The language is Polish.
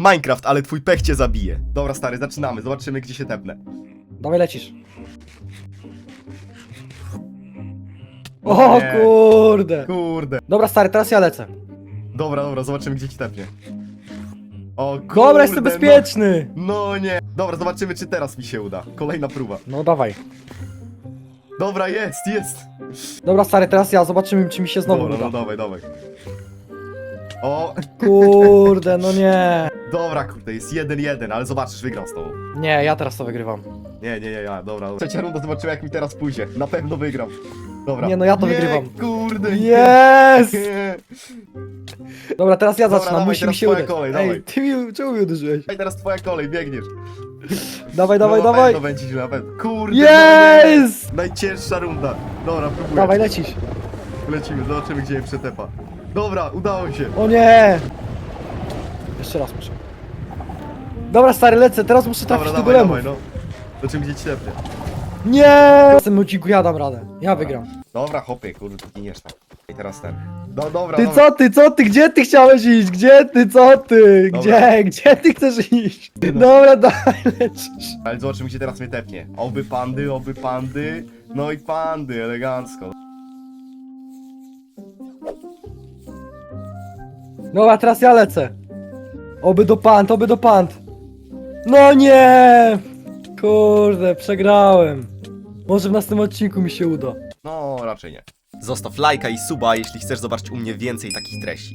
Minecraft, ale twój pech cię zabije. Dobra, stary, zaczynamy. Zobaczymy, gdzie się tepnę. Dawaj lecisz. No O nie. kurde. Kurde. Dobra stary, teraz ja lecę. Dobra, dobra, zobaczymy, gdzie ci tepnie. O kurde. Dobra, jestem bezpieczny. No, no nie. Dobra, zobaczymy, czy teraz mi się uda. Kolejna próba. No dawaj. Dobra, jest, jest. Dobra stary, teraz ja, zobaczymy czy mi się znowu Dobra, no uda. dawaj, dawaj. O, Kurde, no nie. dobra, kurde, jest 1-1, ale zobaczysz, wygram z tobą. Nie, ja teraz to wygrywam. Nie, nie, nie, ja, dobra, dobra. Trzecia runda, zobaczymy, jak mi teraz pójdzie. Na pewno wygram. Dobra. Nie, no ja to nie, wygrywam. kurde, Jest! Nie. Dobra, teraz ja Dobra, zaczynam, dawaj, musi mi teraz się twoja kolej, Ej, dawaj. ty mi, czemu mi uderzyłeś? Ej, teraz twoja kolej, biegniesz. Dawaj, dawaj, no, Na dawaj. pewno będzie źle, na pewno. Kurde, Jest! no nie. Najcięższa runda. Dobra, próbuję. Dawaj, lecisz. Lecimy, zobaczymy, gdzie je przetepa. Dobra, udało się. O nie! Jeszcze raz muszę. Dobra stary, lecę, teraz muszę trafić Dobra, do dawaj, golemów. dawaj, no. Zobaczymy, gdzie ci. Nie! W tym odcinku ja dam radę. Ja wygram. Dobra, hopie, kurde, ty giniesz tam. I teraz ten. No dobra, Ty dobra. co ty, co ty, gdzie ty chciałeś iść? Gdzie ty, co ty? Dobra. Gdzie, gdzie ty chcesz iść? No. Dobra, dawaj, lecisz. Ale zobaczymy, gdzie teraz mnie tepnie. Oby pandy, oby pandy. No i pandy, elegancko. Dobra, teraz ja lecę. Oby do pant, oby do pant. No nie! Kurde, przegrałem. Może w następnym odcinku mi się uda. No, raczej nie. Zostaw lajka i suba, jeśli chcesz zobaczyć u mnie więcej takich treści.